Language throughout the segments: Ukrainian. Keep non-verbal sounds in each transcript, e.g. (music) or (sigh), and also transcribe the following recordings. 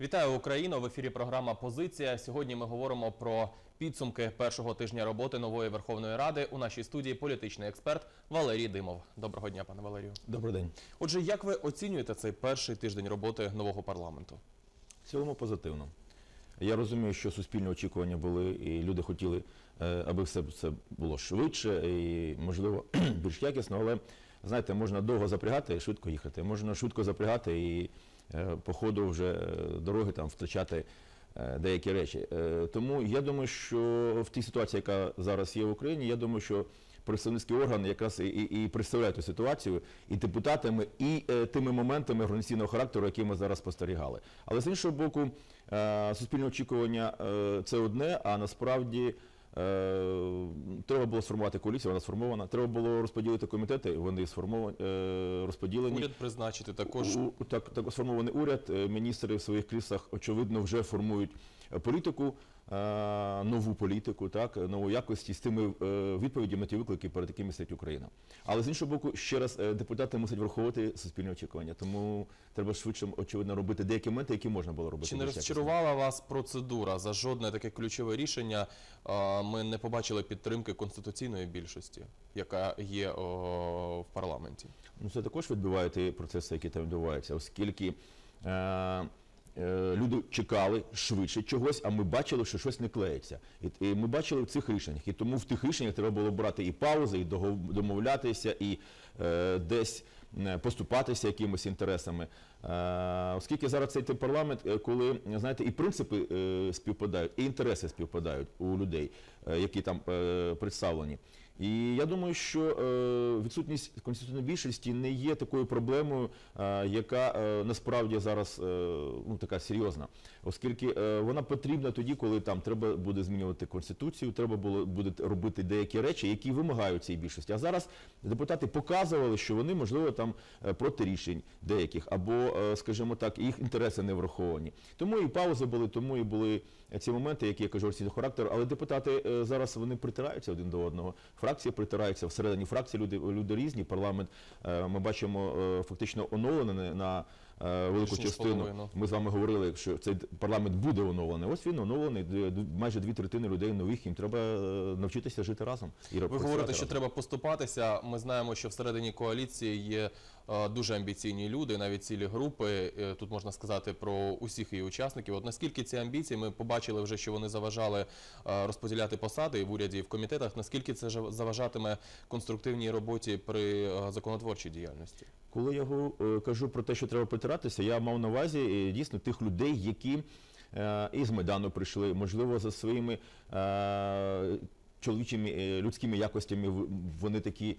Вітаю Україну! В ефірі програма Позиція. Сьогодні ми говоримо про підсумки першого тижня роботи нової Верховної Ради. У нашій студії політичний експерт Валерій Димов. Доброго дня, пане Валерію. Добрий день. Отже, як ви оцінюєте цей перший тиждень роботи нового парламенту? В цілому позитивно. Я розумію, що суспільні очікування були, і люди хотіли, е, аби все це було швидше і, можливо, (clears throat) більш якісно, але знаєте, можна довго запрягати і швидко їхати. Можна швидко запрягати і по ходу вже е, дороги там втрачати е, деякі речі. Е, Тому я думаю, що в тій ситуації, яка зараз є в Україні, я думаю, що представницький орган якраз і, і, і представляє ту ситуацію і депутатами, і е, тими моментами організаційного характеру, які ми зараз спостерігали. Але з іншого боку, е, суспільне очікування е, це одне, а насправді. Е, Треба було сформувати коаліцію, вона сформована. Треба було розподілити комітети, вони сформовані, е, розподілені. Уряд призначити також. У- так, так сформований уряд, е, міністри в своїх кріслах, очевидно, вже формують політику, нову політику, так, нову якості з тими е, відповідями на ті виклики, перед якими стоїть Україна. Але з іншого боку, ще раз, е, депутати мусять враховувати суспільне очікування, тому треба швидше, очевидно, робити деякі моменти, які можна було робити. Чи не розчарувала вас процедура за жодне таке ключове рішення? Ми не побачили підтримки конституційної більшості, яка є в парламенті. Ну, це також відбиває ті процеси, які там відбуваються, оскільки е, е, люди чекали швидше чогось, а ми бачили, що щось не клеїться. І, ми бачили в цих рішеннях. І тому в тих рішеннях треба було брати і паузи, і домовлятися, і е, десь е, поступатися якимись інтересами. Е, оскільки зараз цей тип парламент, е, коли знаєте, і принципи е, співпадають, і інтереси співпадають у людей, які там представлені. І я думаю, що відсутність конституційної більшості не є такою проблемою, яка насправді зараз ну, така серйозна, оскільки вона потрібна тоді, коли там треба буде змінювати конституцію, треба було буде робити деякі речі, які вимагають цієї більшості. А зараз депутати показували, що вони можливо там проти рішень деяких, або, скажімо так, їх інтереси не враховані. Тому і паузи були, тому і були ці моменти, які я кажу, організаційного характеру. Але депутати е, зараз вони притираються один до одного. Фракції притираються всередині фракції. Люди люди різні. Парламент е, ми бачимо е, фактично оновлений на велику частину. Ми з вами говорили, що цей парламент буде оновлений. Ось він оновлений. Майже дві третини людей нових. Їм треба навчитися жити разом. І Ви говорите, що треба поступатися. Ми знаємо, що всередині коаліції є дуже амбіційні люди, навіть цілі групи. Тут можна сказати про усіх її учасників. От наскільки ці амбіції ми побачили вже, що вони заважали е, розподіляти посади в уряді і в комітетах. Наскільки це заважатиме конструктивній роботі при е, законотворчій діяльності? Коли я е, кажу про те, що треба притиратися, я мав на увазі дійсно тих людей, які із Майдану прийшли, можливо, за своїми чоловічими людськими якостями вони такі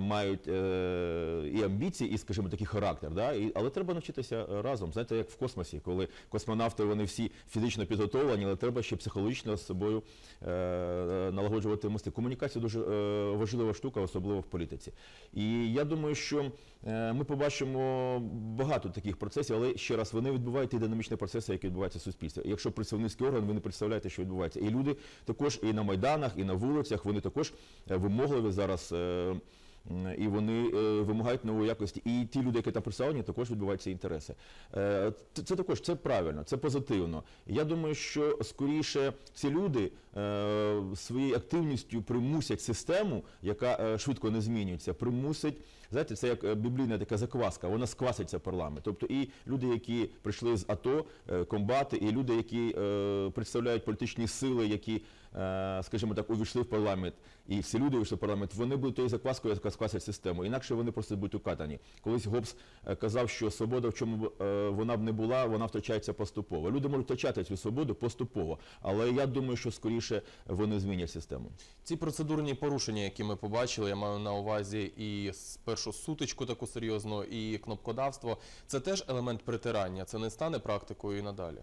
мають е, і амбіції, і, скажімо, такий характер. Да? І, але треба навчитися е, разом. Знаєте, як в космосі, коли космонавти вони всі фізично підготовлені, але треба ще психологічно з собою е, е, налагоджувати мости. Комунікація дуже е, важлива штука, особливо в політиці. І я думаю, що е, ми побачимо багато таких процесів, але ще раз вони відбувають ті динамічні процеси, які відбуваються в суспільстві. Якщо представницький орган, ви не представляєте, що відбувається. І люди також і на майданах, і на вулицях, вони також е, вимогливі зараз. І вони е, вимагають нової якості. І ті люди, які там представлені, також відбуваються інтереси. Е, це, також це правильно, це позитивно. Я думаю, що скоріше ці люди е, своєю активністю примусять систему, яка швидко не змінюється, примусить. Знаєте, це як біблійна така закваска, вона скваситься парламент. Тобто і люди, які прийшли з АТО, комбати, і люди, які представляють політичні сили, які, скажімо так, увійшли в парламент, і всі люди увійшли в парламент, вони будуть тією закваскою, яка сквасить систему. Інакше вони просто будуть укатані. Колись Гоббс е, казав, що свобода, в чому е, вона б не була, вона втрачається поступово. Люди можуть втрачати цю свободу поступово, але я думаю, що скоріше вони змінять систему. Ці процедурні порушення, які ми побачили, я маю на увазі і спершу сутичку таку серйозну, і кнопкодавство, це теж елемент притирання. Це не стане практикою і надалі.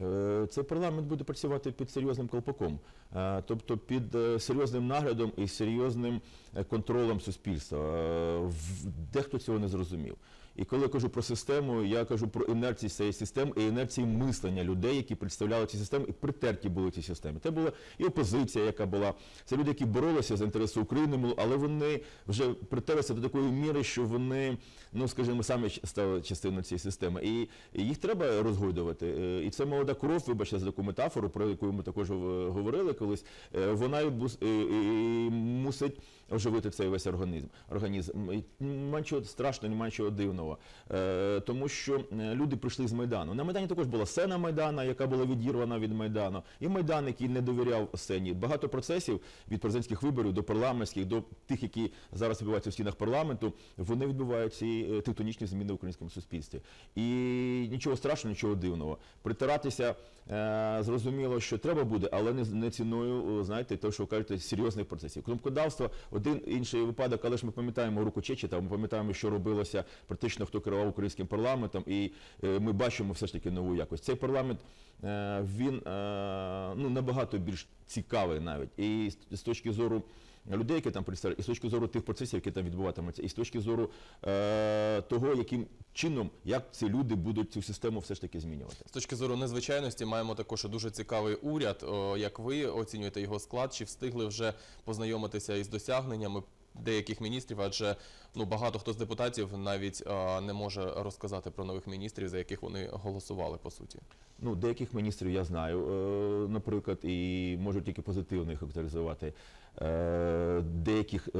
Е, Цей парламент буде працювати під серйозним колпаком, е, тобто під е, серйозним наглядом і серйозним контролем суспільства. Дехто цього не зрозумів. І коли я кажу про систему, я кажу про інерцію цієї системи і інерцію мислення людей, які представляли ці системи і притерті були ці системи. Це була і опозиція, яка була. Це люди, які боролися за інтереси України, але вони вже притерлися до такої міри, що вони, ну скажімо, самі стали частиною цієї системи. І їх треба розгойдувати. Е, І це молода кров, вибачте за таку метафору, про яку ми також е, говорили колись. е, Вона і мусить оживити цей весь організм. організм. І нічого страшного, немає нічого дивного. Е, Тому що е, люди прийшли з Майдану. На Майдані також була сцена Майдана, яка була відірвана від Майдану, і Майдан, який не довіряв сцені. Багато процесів від президентських виборів до парламентських, до тих, які зараз відбуваються в стінах парламенту, вони відбувають ці е, тектонічні зміни в українському суспільстві. І нічого страшного, нічого дивного. Притиратися е, зрозуміло, що треба буде, але не, не ціною, знаєте, того, що ви кажете, серйозних процесів. Кнопкодавство, один інший випадок, але ж ми пам'ятаємо руку Чечета, ми пам'ятаємо, що робилося практично, хто керував українським парламентом, і е, ми бачимо все ж таки нову якось. Цей парламент е, він е, ну, набагато більш цікавий навіть. І з, точки зору людей, які там представляють, і з точки зору тих процесів, які там відбуватимуться, і з точки зору е, того, яким чином, як ці люди будуть цю систему все ж таки змінювати. З точки зору незвичайності маємо також дуже цікавий уряд. О, Як ви оцінюєте його склад? Чи встигли вже познайомитися із досягненнями деяких міністрів? Адже ну багато хто з депутатів навіть а, не може розказати про нових міністрів, за яких вони голосували по суті. Ну, деяких міністрів я знаю, е, наприклад, і можу тільки позитивно їх характеризувати. Е, Деяких е,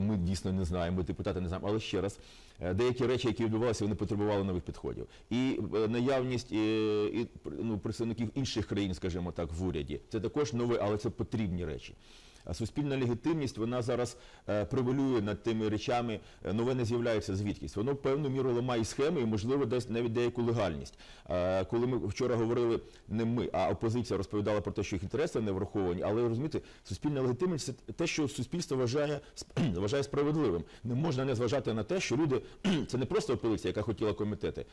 ми дійсно не знаємо, депутати не знаємо, але ще раз, е, деякі речі, які відбувалися, вони потребували нових підходів. І е, наявність е, і, ну, представників інших країн, скажімо так, в уряді, це також нове, але це потрібні речі. Суспільна легітимність вона зараз е, превалює над тими речами, е, нове не з'являється звідкись. Воно певну міру ламає схеми і, можливо, десь навіть деяку легальність. Е, коли ми вчора говорили не ми, а опозиція розповідала про те, що їх інтереси не враховані, але розумієте, суспільна легітимність це те, що суспільство вважає, (clears throat) вважає справедливим. Не можна не зважати на те, що люди (clears throat) це не просто опозиція, яка хотіла комітети,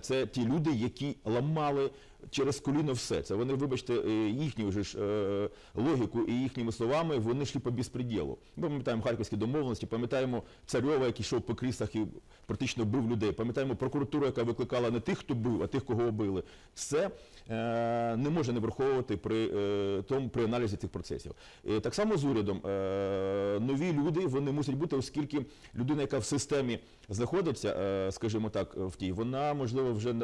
це ті люди, які ламали через коліно все. Це вони, вибачте, е, їхню вже ж е, логіку і їхніми словами вони йшли по безпреділу. Ми пам'ятаємо харківські домовленості, пам'ятаємо царьова, який йшов по крісах і практично бив людей. Пам'ятаємо прокуратуру, яка викликала не тих, хто бив, а тих, кого били. Це не може не враховувати при е, тому при аналізі цих процесів. Е, так само з урядом. Е, нові люди вони мусять бути, оскільки людина, яка в системі знаходиться, е, скажімо так, в тій, вона можливо вже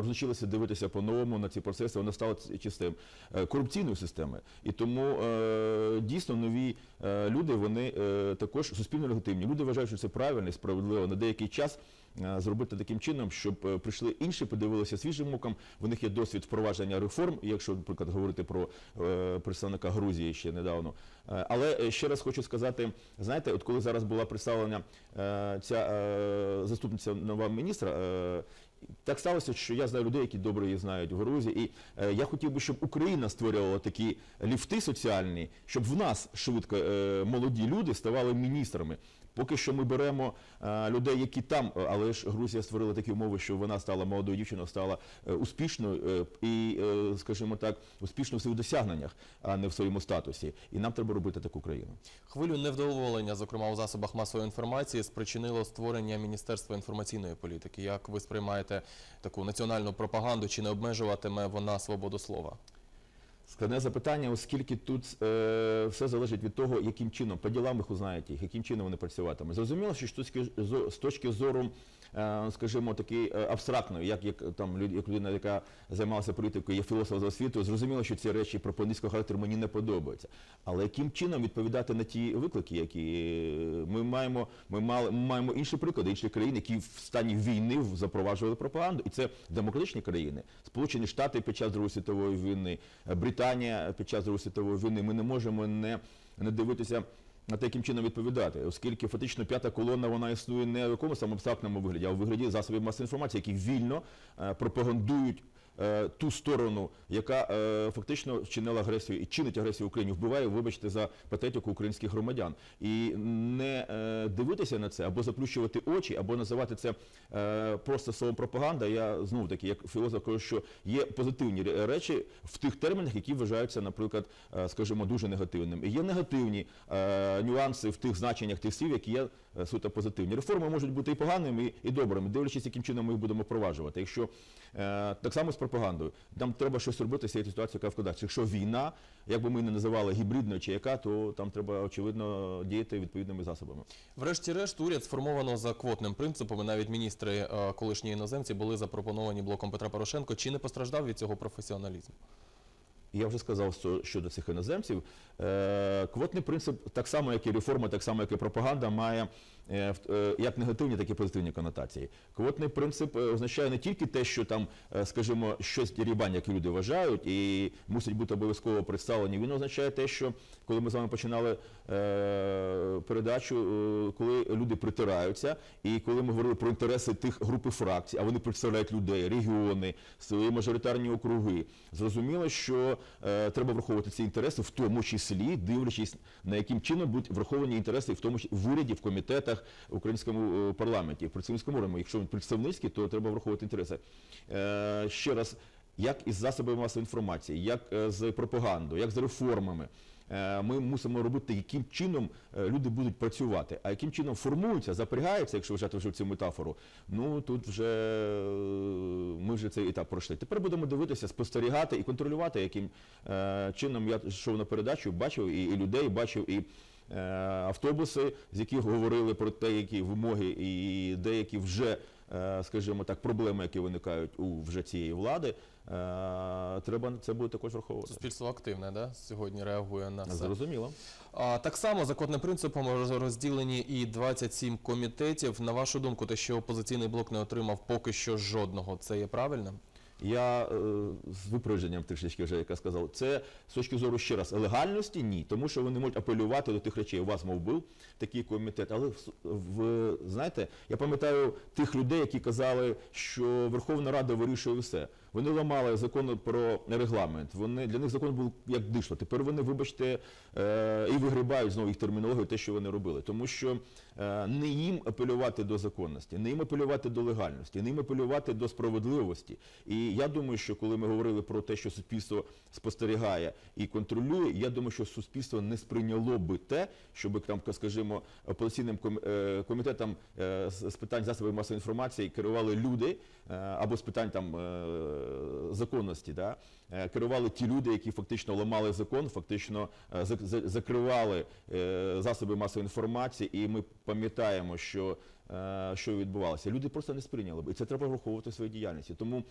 розучилася дивитися по-новому на ці процеси. Вона стала чистим е, корупційною системою. І тому е, дійсно нові е, люди вони е, також суспільно легітимні. Люди вважають, що це правильно і справедливо на деякий час. Е, Зробити таким чином, щоб е, прийшли інші, подивилися свіжим оком. В них є досвід впровадження реформ, якщо, наприклад, говорити про е, представника Грузії ще недавно. Але ще раз хочу сказати, знаєте, от коли зараз була представлена ця заступниця нова міністра, так сталося, що я знаю людей, які добре її знають в Грузії, і е, я хотів би, щоб Україна створювала такі ліфти соціальні, щоб в нас швидко е, молоді люди ставали міністрами. Поки що ми беремо е, людей, які там, е, але ж Грузія створила такі умови, що вона стала молодою дівчиною, стала е, успішною е, і, е, скажімо так, успішною в своїх досягненнях, а не в своєму статусі. І нам треба робити таку країну. Хвилю невдоволення, зокрема у засобах масової інформації, спричинило створення Міністерства інформаційної політики. Як ви сприймаєте таку національну пропаганду? Чи не обмежуватиме вона свободу слова? Складне запитання, оскільки тут е, все залежить від того, яким чином, по ділам їх узнаєте їх, яким чином вони працюватимуть. Зрозуміло, що з точки, зору, скажімо, такий е, абстрактної, як, як, там, як людина, яка займалася політикою, є філософ за освітою, зрозуміло, що ці речі пропагандистського характеру мені не подобаються. Але яким чином відповідати на ті виклики, які е, ми маємо, ми мали, ми маємо інші приклади, інші країни, які в стані війни запроваджували пропаганду. І це демократичні країни. Сполучені Штати під час Другої світової війни, е, Британія під час Другої світової війни. Ми не можемо не, не дивитися на те, яким чином відповідати, оскільки фактично п'ята колона вона існує не в якомусь там абстрактному вигляді, а в вигляді засобів масової інформації, які вільно е, пропагандують ту сторону, яка е, фактично вчинила агресію і чинить агресію Україні, вбиває, вибачте, за патетику українських громадян. І не е, дивитися на це або заплющувати очі, або називати це е, просто словом пропаганда. Я знову таки, як філософ, кажу, що є позитивні речі в тих термінах, які вважаються, наприклад, е, скажімо, дуже негативними. І є негативні е, нюанси в тих значеннях тих слів, які є е, суто позитивні. Реформи можуть бути і поганими, і, добрими, дивлячись, яким чином ми їх будемо впроваджувати. Якщо е, так само пропагандою, нам треба щось робити з цією ситуацією, яка вкладається. Якщо війна, як би ми не називали гібридною чи яка, то там треба очевидно діяти відповідними засобами. Врешті-решт, уряд сформовано за квотним принципом, і навіть міністри е, колишні іноземці були запропоновані блоком Петра Порошенко. Чи не постраждав від цього професіоналізм? Я вже сказав щодо цих іноземців. Е, Квотний принцип, так само як і реформа, так само як і пропаганда, має як негативні, так і позитивні конотації. Квотний принцип е, означає не тільки те, що там, е, скажімо, щось дірібань, як люди вважають, і мусить бути обов'язково представлені. Він означає те, що коли ми з вами починали е, передачу, е, коли люди притираються, і коли ми говорили про інтереси тих груп і фракцій, а вони представляють людей, регіони, свої мажоритарні округи, зрозуміло, що е, треба враховувати ці інтереси, в тому числі дивлячись на яким чином будуть враховані інтереси, в тому числі в уряді, в комітетах, в українському е, парламенті, в представницькому органі. Якщо він представницький, то треба враховувати інтереси. Е, ще раз, як із засобами масової інформації, як е, з пропагандою, як з реформами. Ми мусимо робити, яким чином люди будуть працювати, а яким чином формуються, запрягаються, якщо вважати вже цю метафору. Ну тут вже ми вже цей етап пройшли. Тепер будемо дивитися, спостерігати і контролювати, яким чином я йшов на передачу, бачив і людей, бачив і. Е, Автобуси, з яких говорили про те, які вимоги і деякі вже, е, скажімо так, проблеми, які виникають у вже цієї влади, е, треба це буде також враховувати. Суспільство активне, да? сьогодні реагує на це. Зрозуміло. А, так само за квотним принципом роз- розділені і 27 комітетів. На вашу думку, те, що опозиційний блок не отримав поки що жодного, це є правильним? Я е, з випередженням трішечки вже яка сказав, це з точки зору ще раз легальності ні, тому що вони можуть апелювати до тих речей. У вас мов був такий комітет, але в, знаєте, я пам'ятаю тих людей, які казали, що Верховна Рада вирішує все. Вони ламали закон про регламент. Вони для них закон був як дишло. Тепер вони, вибачте, е, і вигрібають знову їх термінологію, те, що вони робили. Тому що е, не їм апелювати до законності, не їм апелювати до легальності, не їм апелювати до справедливості. І я думаю, що коли ми говорили про те, що суспільство спостерігає і контролює, я думаю, що суспільство не сприйняло би те, щоб там, скажімо, опозиційним ком- е, комітетом е, з питань засобів масової інформації керували люди е, або з питань там законності, да, е, керували ті люди, які фактично ламали закон, фактично е, закривали е, засоби масової інформації, і ми пам'ятаємо, що, е, що відбувалося. Люди просто не сприйняли б, і це треба враховувати в своїй діяльності. Тому е,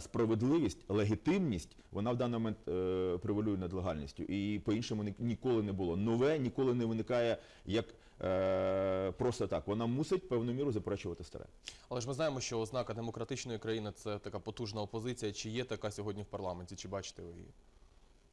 справедливість, легітимність, вона в даний момент е, превалює над легальністю. І по-іншому ні- ніколи не було. Нове ніколи не виникає як е, просто так. Вона мусить певну міру заперечувати старе. Але ж ми знаємо, що ознака демократичної країни це така потужна опозиція. Чи є така сьогодні в парламенті? Чи бачите ви її?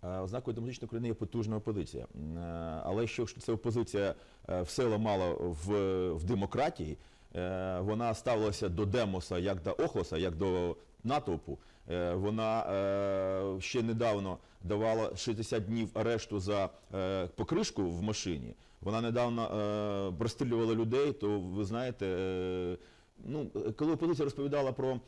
Е, Ознакою демократичної країни є потужна опозиція. Е, Але якщо ця опозиція е, все ламала в, в демократії, е, вона ставилася до демоса як до Охлоса, як до натовпу. Е, Вона е, ще недавно давала 60 днів арешту за е, покришку в машині. Вона недавно розстрілювала людей, то ви знаєте, ну, коли опозиція розповідала про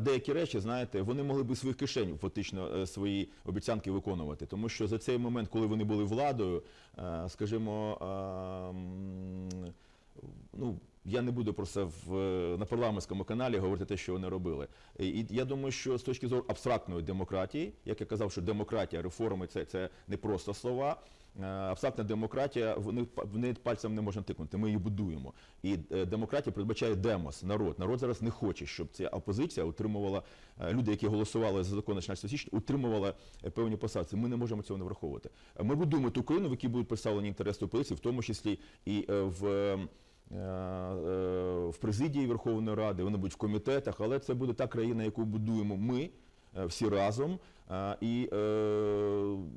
деякі речі, знаєте, вони могли б своїх кишень фактично свої обіцянки виконувати. Тому що за цей момент, коли вони були владою, скажімо, ну, я не буду про це в, на парламентському каналі говорити те, що вони робили. І, я думаю, що з точки зору абстрактної демократії, як я казав, що демократія, реформи це, це не просто слова. Е, Абстрактна демократія, вони, в неї пальцем не можна тикнути, ми її будуємо. І е, демократія передбачає демос, народ. Народ зараз не хоче, щоб ця опозиція утримувала, е, люди, які голосували за закон на 16 січня, утримували е, певні посадки. Ми не можемо цього не враховувати. Е, Ми будуємо ту країну, в якій будуть представлені інтереси опозиції, в тому числі і е, в. Е, В президії Верховної Ради, вони будуть в комітетах, але це буде та країна, яку будуємо ми е, всі разом. І, е,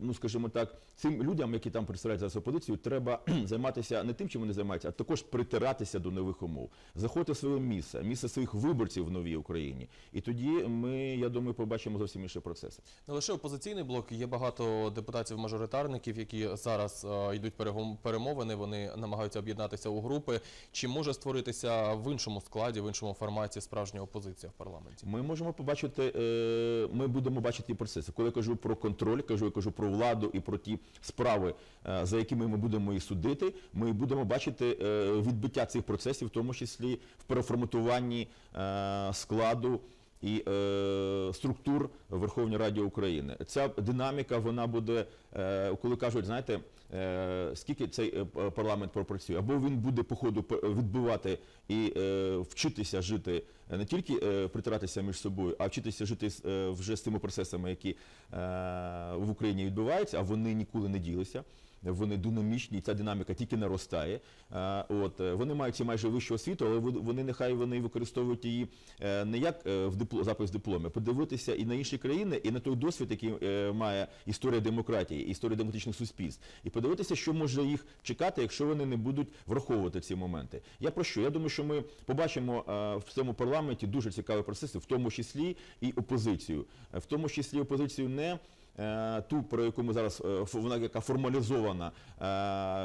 ну скажімо так, цим людям, які там представляють зараз опозицію, треба (clears throat) займатися не тим, чим вони займаються, а також притиратися до нових умов, заходити в своє місце, місце своїх виборців в новій Україні. І тоді ми, я думаю, побачимо зовсім інші процеси. Не лише опозиційний блок, є багато депутатів-мажоритарників, які зараз е, йдуть перемовини. Вони намагаються об'єднатися у групи. Чи може створитися в іншому складі, в іншому форматі справжня опозиція в парламенті? Ми можемо побачити, е, ми будемо бачити ті процеси. Коли я кажу про контроль, кажу, я кажу про владу і про ті справи, е, за якими ми будемо і судити, ми будемо бачити е, відбиття цих процесів, в тому числі в переформатуванні е, складу. І структур Верховної Ради України. Ця динаміка вона буде, коли кажуть, знаєте, е, скільки цей е, парламент пропрацює, або він буде по ходу відбивати і е, вчитися жити е, не тільки е, притиратися між собою, а вчитися жити е, вже з тими процесами, які е, в Україні відбуваються, а вони ніколи не ділися. Вони динамічні, ця динаміка тільки наростає. Е, От е, вони мають ці майже вищу освіту, але вони- нехай вони використовують її е, не як е, в дипло, запис дипломі, подивитися і на інші країни, і на той досвід, який е, має історія демократії, історія демократичних суспільств, і подивитися, що може їх чекати, якщо вони не будуть враховувати ці моменти. Я про що? Я думаю, що ми побачимо е, в цьому парламенті дуже цікаві процеси, в тому числі і опозицію, Е, в тому числі опозицію не. е, Ту, про яку ми зараз вона яка формалізована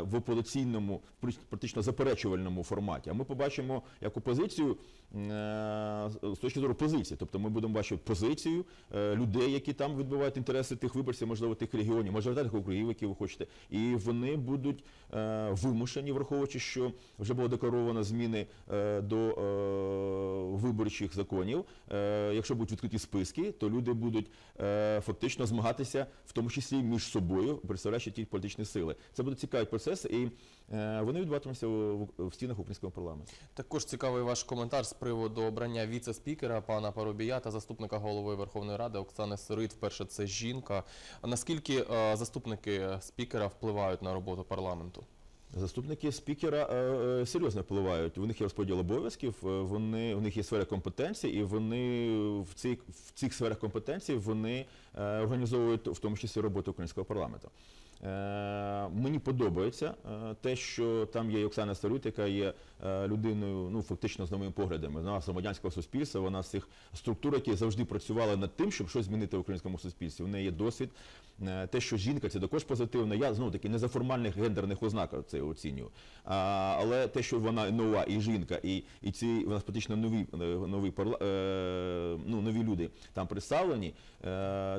в опозиційному, практично заперечувальному форматі. А ми побачимо як опозицію з точки зору позиції. Тобто ми будемо бачити позицію е, людей, які там відбувають інтереси тих виборців, можливо, тих регіонів, мажоритарних округів, які ви хочете. І вони будуть е, вимушені, враховуючи, що вже було декларовано зміни е, до е, виборчих законів. Е, якщо будуть відкриті списки, то люди будуть е, фактично змагатися, в тому числі між собою, представляючи ті політичні сили. Це будуть цікаві процеси, і е, вони відбуватимуться в стінах українського парламенту. Також цікавий ваш коментар з приводу обрання віце-спікера пана Парубія та заступника голови Верховної Ради Оксани Сирит. Вперше це жінка. Наскільки е, заступники спікера впливають на роботу парламенту? Заступники спікера е, е, серйозно впливають. У них є розподіл обов'язків, вони у них є сфера компетенцій, і вони в цих сферах компетенцій вони організовують в тому числі роботу українського парламенту. Е, мені подобається е, те, що там є Оксана Старут, яка є е, людиною, ну фактично з новими поглядами. З громадянського суспільства, вона з цих структур, які завжди працювали над тим, щоб щось змінити в українському суспільстві. В неї є досвід. Те, що жінка, це також позитивно. Я знову таки не за формальних гендерних ознак це оцінюю. Але те, що вона нова і жінка, і, і ці у нас практично нові, нові, парла- ну, нові люди там представлені,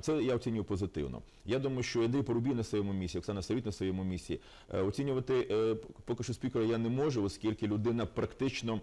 це я оцінюю позитивно. Я думаю, що Андрій Порубій на своєму місці, Оксана Савіт на своєму місці. Е, Оцінювати е, поки що спікера я не можу, оскільки людина практично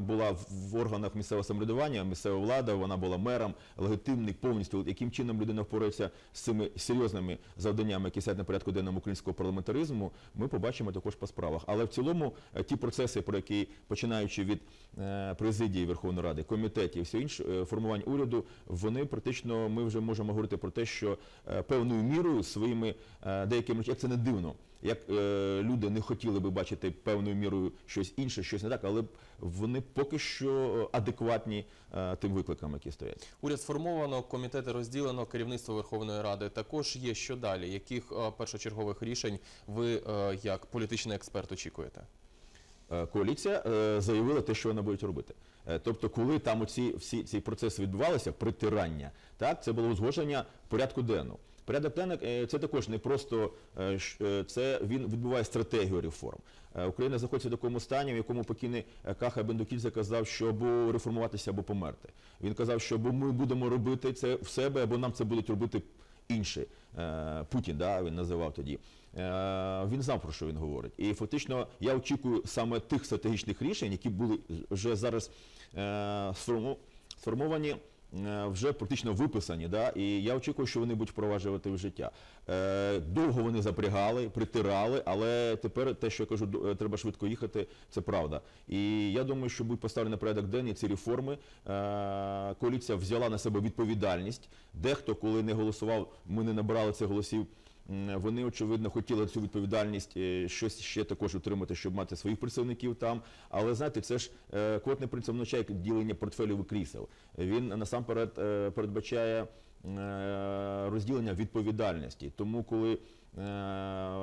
була в- органах місцевого самоврядування, місцева влада, вона була мером, легітимний повністю. Яким чином людина впорається з цими серйозними завданнями, які сядуть на порядку денному українського парламентаризму, ми побачимо також по справах. Але в цілому е, ті процеси, про які починаючи від е, президії Верховної Ради, комітетів, все інше е, формувань уряду, вони практично ми вже можемо говорити про те, що е, певною мірою своїми е, деякими як це не дивно. Як е, люди не хотіли би бачити певною мірою щось інше, щось не так, але вони поки що адекватні е, тим викликам, які стоять. Уряд сформовано, комітети розділено, керівництво Верховної Ради також є. Що далі? Яких е, першочергових рішень ви е, як політичний експерт очікуєте? Е, коаліція е, заявила те, що вона буде робити. Е, Тобто, коли там оці всі ці процеси відбувалися, притирання, так це було узгодження порядку денного. Порядок денний е, це також не просто е, е, це він відбуває стратегію реформ. Україна знаходиться в такому стані, в якому покійний Каха Бендукільця казав, що або реформуватися, або померти. Він казав, що або ми будемо робити це в себе, або нам це будуть робити інші. Путін, да, він називав тоді. Він знав, про що він говорить. І фактично я очікую саме тих стратегічних рішень, які були вже зараз сформовані. Е, Вже практично виписані, да? і я очікую, що вони будуть впроваджувати в життя. Е, довго вони запрягали, притирали, але тепер те, що я кажу, е, треба швидко їхати, це правда. І я думаю, що будуть поставлені на порядок денний ці реформи. Коаліція взяла на себе відповідальність. Дехто, коли не голосував, ми не набрали цих голосів. Вони очевидно хотіли цю відповідальність е, щось ще також отримати, щоб мати своїх представників там. Але знаєте, це ж е, квотний принцип означає ділення портфелів і крісел. Він насамперед е, передбачає розділення відповідальності. Тому коли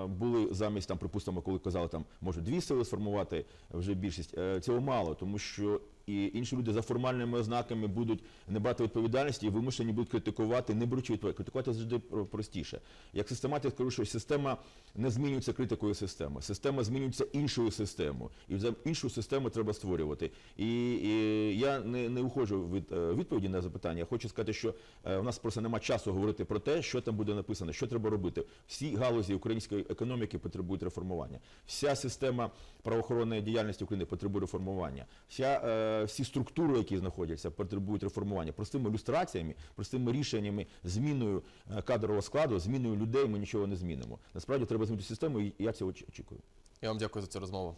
були замість там, припустимо, коли казали, там може дві сили сформувати вже більшість, цього мало, тому що і інші люди за формальними ознаками будуть не брати відповідальності і вимушені будуть критикувати, не беручи відповідальності. Критикувати завжди простіше. Як систематик скажу, що система не змінюється критикою системи. Система змінюється іншою системою. І іншу систему треба створювати. І, і я не, не уходжу від е, відповіді на запитання. Я хочу сказати, що е, у нас просто немає часу говорити про те, що там буде написано, що треба робити. Всі галузі української економіки потребують реформування. Вся система правоохоронної діяльності України потребує реформування. Вся, е, всі структури, які знаходяться, потребують реформування. Простими люстраціями, простими рішеннями, зміною е, кадрового складу, зміною людей ми нічого не змінимо. Насправді треба змінити систему, і я цього очікую. Я вам дякую за цю розмову.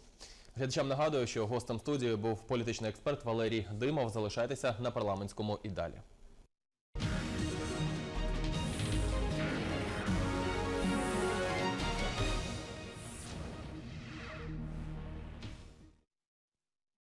Глядачам нагадую, що гостем студії був політичний експерт Валерій Димов. Залишайтеся на парламентському і далі.